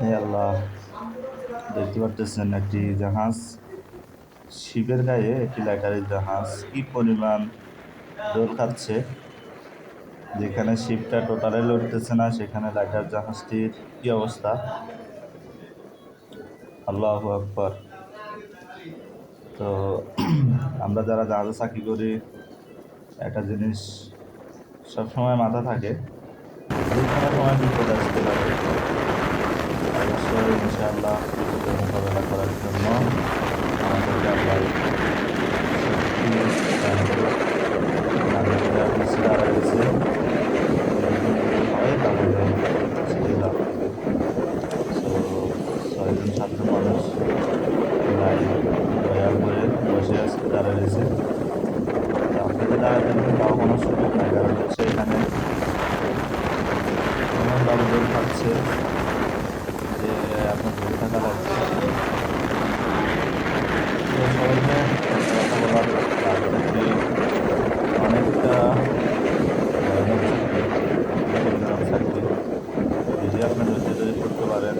হে আল্লাহ। দেখতে পারতেছেন একটি জাহাজ? শিপের গায়ে একটি লাইটারের জাহাজ কি পরিমাণ দৌড় খাচ্ছে? যেখানে শিপটা টোটালে লড়তেছে না, সেখানে লাইটার জাহাজটির কি অবস্থা? আল্লাহ আকবর। তো আমরা যারা জাহাজে চাকরি করি, একটা জিনিস সবসময় মাথা থাকে সময় বিপদ আসতে ইনশাআল্লাহ মোকাবেলা করার জন্য আমাদেরকে আল্লাহ ছয়জন সাতজন মানুষ দয়া করে বসে আজকে দাঁড়িয়েছে আপনাকে দাঁড়াতে তাও কোনো সুযোগ নাই কারণ হচ্ছে এখানে আমার দাবদল থাকছে প্রয়োজনে ধন্যবাদ আপনাকে অনেকটা চাকরি যদি আপনার যদি করতে পারেন